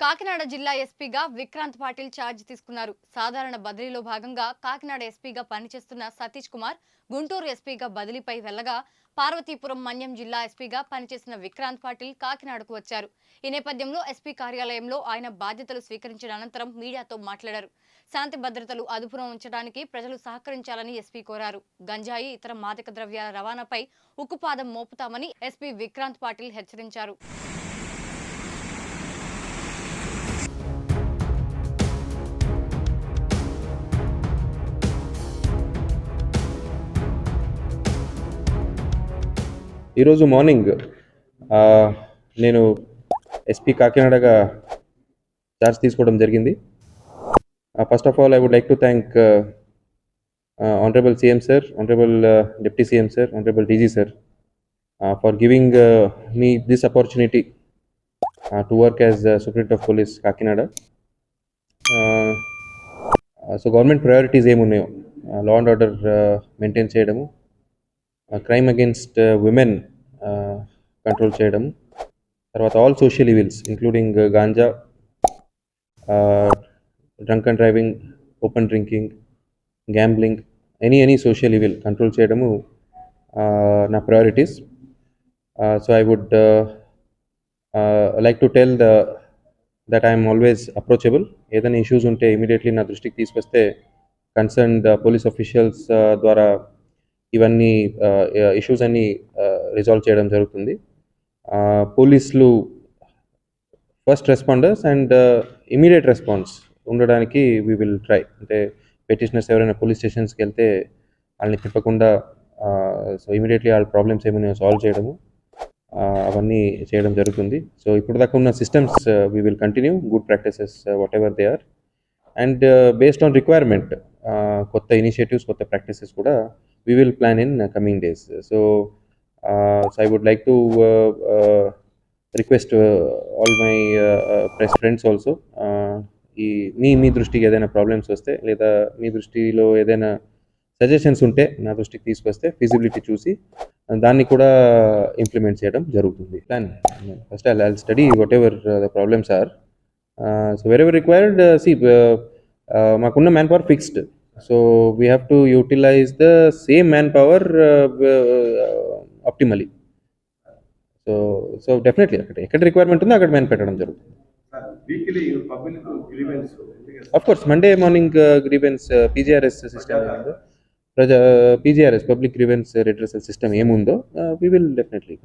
కాకినాడ జిల్లా ఎస్పీగా విక్రాంత్ పాటిల్ ఛార్జ్ తీసుకున్నారు. సాధారణ బదిలీలో భాగంగా కాకినాడ ఎస్పీగా పనిచేస్తున్న సతీష్ కుమార్ గుంటూరు ఎస్పీగా బదిలీపై వెళ్ళగా పార్వతీపురం మన్యం జిల్లా ఎస్పీగా పనిచేసిన విక్రాంత్ పాటిల్ కాకినాడకు వచ్చారు. ఈ నేపథ్యంలో ఎస్పీ కార్యాలయంలో ఆయన బాధ్యతలు స్వీకరించిన అనంతరం మీడియాతో మాట్లాడారు. శాంతి భద్రతలు అదుపులో ఉంచడానికి ప్రజలు సహకరించాలని ఎస్పీ కోరారు. గంజాయి ఇతర మాదక ద్రవ్యాల రవాణాపై ఉక్కుపాదం మోపుతామని ఎస్పీ విక్రాంత్ పాటిల్ హెచ్చరించారు. ఈరోజు మార్నింగ్ నేను ఎస్పీ కాకినాడగా చార్జ్ తీసుకోవడం జరిగింది. First of all I would like to thank honourable CM sir honourable deputy CM sir honourable DG sir for giving me this opportunity to work as superintendent of police Kakinada. So government priorities ఏమున్నాయో law and order maintain చేయడము crime against women control చేయడం. తర్వాత all social evils including ganja drunk and driving open drinking gambling any any social evil control చేయడము నా priorities so I would like to tell the that I'm always approachable ఏదైనా issues ఉంటే immediately నా దృష్టికి తీసుకొస్తే concerned police officials ద్వారా ఇవన్నీ issues అన్ని రిజాల్వ్ చేయడం జరుగుతుంది. పోలీసులు first responders and immediate response ఉండడానికి వీ విల్ ట్రై అంటే పెటిషనర్స్ ఎవరైనా పోలీస్ స్టేషన్స్కి వెళ్తే వాళ్ళని తిప్పకుండా సో ఇమీడియట్లీ వాళ్ళ ప్రాబ్లమ్స్ ఏమైనా సాల్వ్ చేయడము అవన్నీ చేయడం జరుగుతుంది. సో ఇప్పుడు దాకా ఉన్న systems we will continue good practices whatever they are and based on requirement కొత్త ఇనిషియేటివ్స్ కొత్త ప్రాక్టీసెస్ కూడా we will plan in uh, coming days. So, uh, so I would like to uh, uh, request uh, all my uh, uh, press friends also. Uh, ఈ మీ మీ దృష్టికి ఏదైనా problems వస్తే లేదా మీ దృష్టిలో ఏదైనా సజెషన్స్ ఉంటే నా దృష్టికి తీసుకొస్తే ఫీజిబిలిటీ చూసి దాన్ని కూడా ఇంప్లిమెంట్ చేయడం జరుగుతుంది plan first I study whatever the problems are so wherever required see మాకున్న manpower fixed so we have to utilize the same manpower optimally so so definitely అక్కడ ఎక్కడ రిక్వైర్మెంట్ ఉందో అక్కడ మ్యాన్ పెట్టడం జరుగుతుంది. Of course Monday morning grievance PGRS system ఏముందో? ప్రజా PGRS public grievance redressal system ఏముందో? We will definitely